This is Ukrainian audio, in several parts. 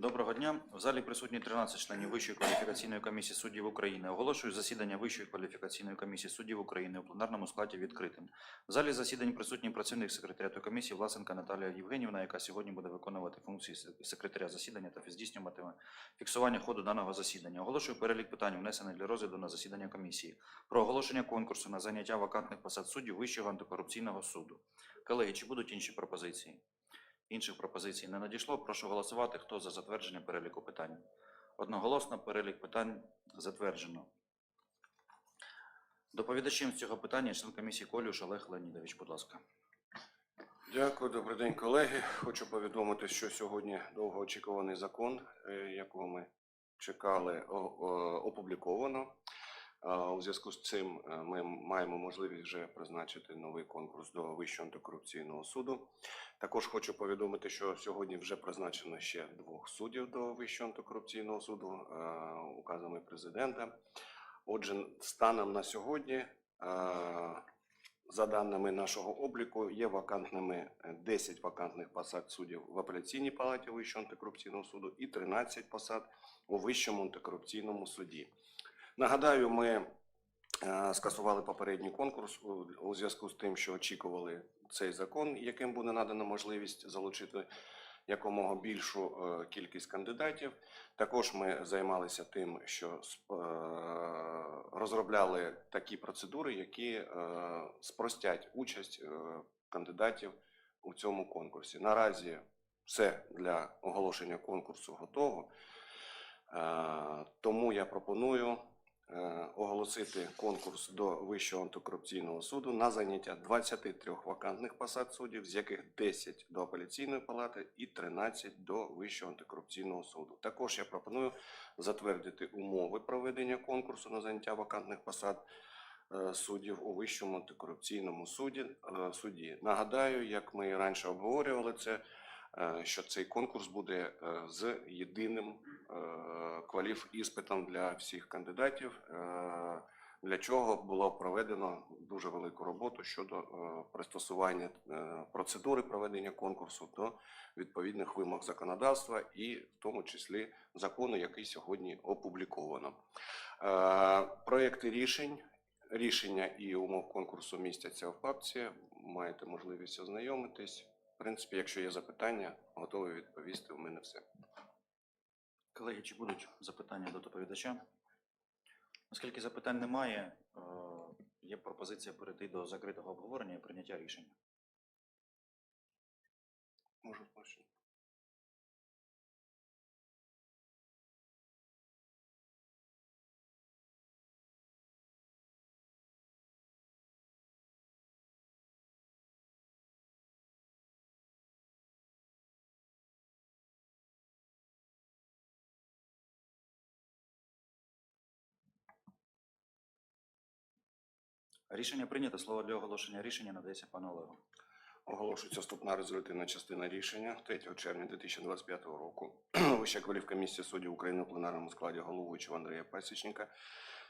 Доброго дня. В залі присутні 13 членів Вищої кваліфікаційної комісії суддів України. Оголошую засідання Вищої кваліфікаційної комісії суддів України у пленарному складі відкритим. В залі засідань присутній працівник секретаріату комісії Власенка Наталія Євгенівна, яка сьогодні буде виконувати функції секретаря засідання та здійснюватиме фіксування ходу даного засідання. Оголошую перелік питань, внесених для розгляду на засідання комісії. Про оголошення конкурсу на заняття вакантних посад суддів Вищого антикорупційного суду. Колеги, чи будуть інші пропозиції? Інших пропозицій не надійшло. Прошу голосувати. Хто за затвердження переліку питань? Одноголосно перелік питань затверджено. Доповідачем з цього питання член комісії Колюш Олег Леонідович, будь ласка. Дякую, добрий день, колеги. Хочу повідомити, що сьогодні довгоочікуваний закон, е, якого ми чекали, опубліковано. У зв'язку з цим е, ми маємо можливість вже призначити новий конкурс до Вищого антикорупційного суду. Також хочу повідомити, що сьогодні вже призначено ще двох суддів до Вищого антикорупційного суду е, указами президента. Отже, станом на сьогодні е, за даними нашого обліку, є вакантними е, 10 вакантних посад суддів в апеляційній палаті Вищого антикорупційного суду і 13 посад у Вищому антикорупційному суді. Нагадаю, ми е, скасували попередній конкурс у- зв'язку з тим, що очікували цей закон, яким буде надана можливість залучити якомога більшу е, кількість кандидатів. Також ми займалися тим, що е, розробляли такі процедури, які спростять участь кандидатів у цьому конкурсі. Наразі все для оголошення конкурсу готово. Тому я пропоную оголосити конкурс до Вищого антикорупційного суду на заняття 23 вакантних посад суддів, з яких 10 до апеляційної палати і 13 до Вищого антикорупційного суду. Також я пропоную затвердити умови проведення конкурсу на заняття вакантних посад е, суддів у Вищому антикорупційному суді. е, суді. Нагадаю, як ми і раніше обговорювали це, е, що цей конкурс буде е, з єдиним е, кваліф-іспитом для всіх кандидатів, е, для чого було проведено дуже велику роботу щодо е, пристосування процедури проведення конкурсу до відповідних вимог законодавства і в тому числі закону, який сьогодні опубліковано. Проекти рішень, рішення і умов конкурсу містяться в папці. Маєте можливість ознайомитись. В принципі, якщо є запитання, готовий відповісти. У мене все. Колеги, чи будуть запитання до доповідача? Оскільки запитань немає, е, є пропозиція перейти до закритого обговорення і прийняття рішення. Можу почати. Рішення прийнято. Слово для оголошення рішення надається пану Олегу. Оголошується вступна резолютивна частина рішення 3 червня 2025 року. Вища кваліфкомісія суддів України у пленарному складі головуючого Андрія Пасічника,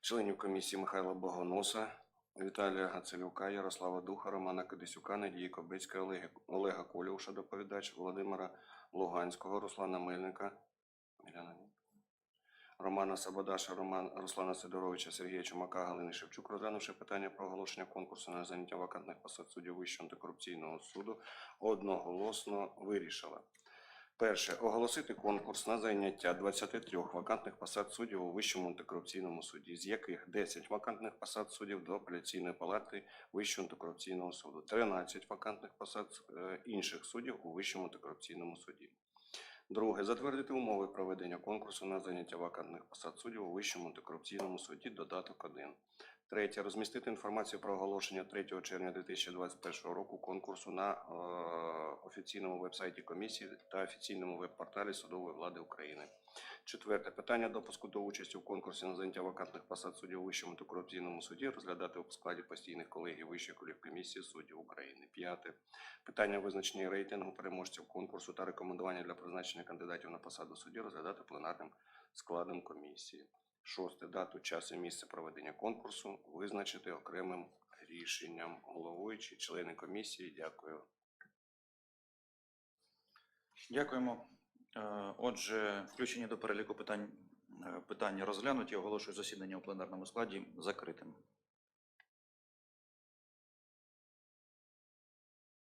членів комісії Михайла Богоноса, Віталія Гацелюка, Ярослава Духа, Романа Кадисюка, Надії Кобицька, Олега, Олега Колюша, доповідач, Володимира Луганського, Руслана Мельника? Романа Сабадаша, Роман Руслана Сидоровича, Сергія Чумака, Галини Шевчук, розглянувши питання про оголошення конкурсу на заняття вакантних посад суддів Вищого антикорупційного суду, одноголосно вирішила. Перше. Оголосити конкурс на зайняття 23 вакантних посад суддів у Вищому антикорупційному суді, з яких 10 вакантних посад суддів до апеляційної палати Вищого антикорупційного суду, 13 вакантних посад е, інших суддів у Вищому антикорупційному суді. Друге. Затвердити умови проведення конкурсу на заняття вакантних посад суддів у Вищому антикорупційному суді додаток 1. Третє. Розмістити інформацію про оголошення 3 червня 2021 року конкурсу на е, офіційному вебсайті комісії та офіційному веб-порталі судової влади України. Четверте. Питання допуску до участі в конкурсі на заняття вакантних посад суддів Вищому антикорупційному суді розглядати у складі постійних колегій Вищої кваліфкомісії суддів України. П'яте. Питання визначення рейтингу переможців конкурсу та рекомендування для призначення кандидатів на посаду судді розглядати пленарним складом комісії. Шосте. Дату, час і місце проведення конкурсу визначити окремим рішенням. Головуючі, члени комісії, дякую. Дякуємо. Е, Отже, включення до переліку питань е, питання розглянуті. Оголошую засідання у пленарному складі закритим.